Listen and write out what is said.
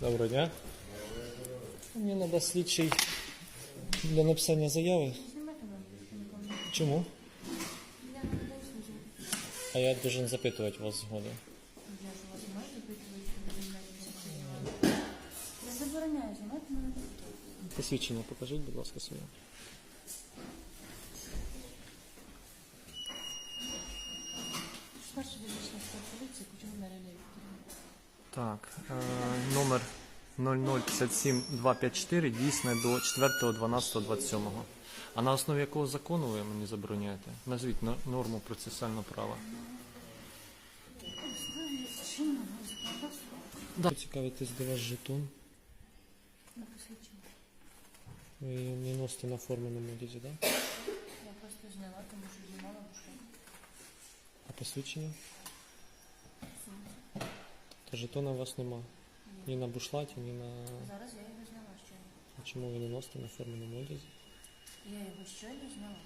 Доброго дня. Мені треба слідчий для написання заяви. Чому? А я должен запитувати вас згоду. Я забороняю знімати мене. Посвідчення покажіть, будь ласка, своє. Старший визначний поліції, Кучугур Марина Вікторівна. Так, е, номер 0057254 дійсне до 4.12.27. А на основі якого закону ви мені забороняєте? Назвіть но- норму процесуального права. Да. Цікавитесь, де ваш жетон. Ви не носите на форменому одязі, так? Да? Я просто зняла, тому що знімала. А посвідчення? Та жетона у вас нема. Ні на бушлаті, ні на. Зараз я його зняла щойно. А чому ви не носите на форменому одязі? Я його щойно зняла.